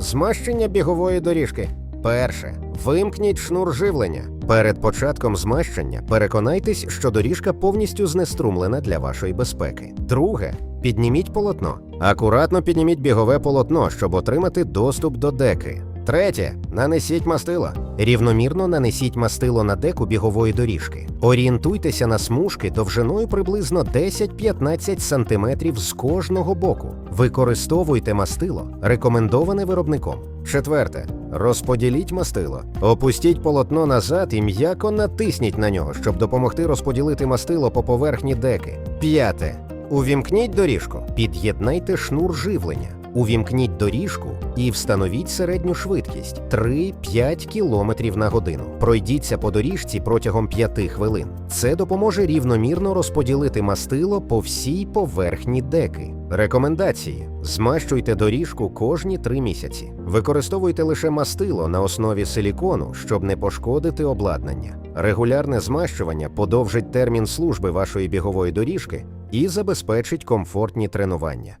Змащення бігової доріжки. Перше. Вимкніть шнур живлення. Перед початком змащення переконайтесь, що доріжка повністю знеструмлена для вашої безпеки. Друге. Підніміть полотно. Акуратно підніміть бігове полотно, щоб отримати доступ до деки. Третє. Нанесіть мастило. Рівномірно нанесіть мастило на деку бігової доріжки. Орієнтуйтеся на смужки довжиною приблизно 10-15 см з кожного боку. Використовуйте мастило, рекомендоване виробником. Четверте. Розподіліть мастило. Опустіть полотно назад і м'яко натисніть на нього, щоб допомогти розподілити мастило по поверхні деки. П'яте. Увімкніть доріжку. Під'єднайте шнур живлення. Увімкніть доріжку і встановіть середню швидкість 3-5 км на годину. Пройдіться по доріжці протягом 5 хвилин. Це допоможе рівномірно розподілити мастило по всій поверхні деки. Рекомендації: змащуйте доріжку кожні 3 місяці. Використовуйте лише мастило на основі силікону, щоб не пошкодити обладнання. Регулярне змащування подовжить термін служби вашої бігової доріжки і забезпечить комфортні тренування.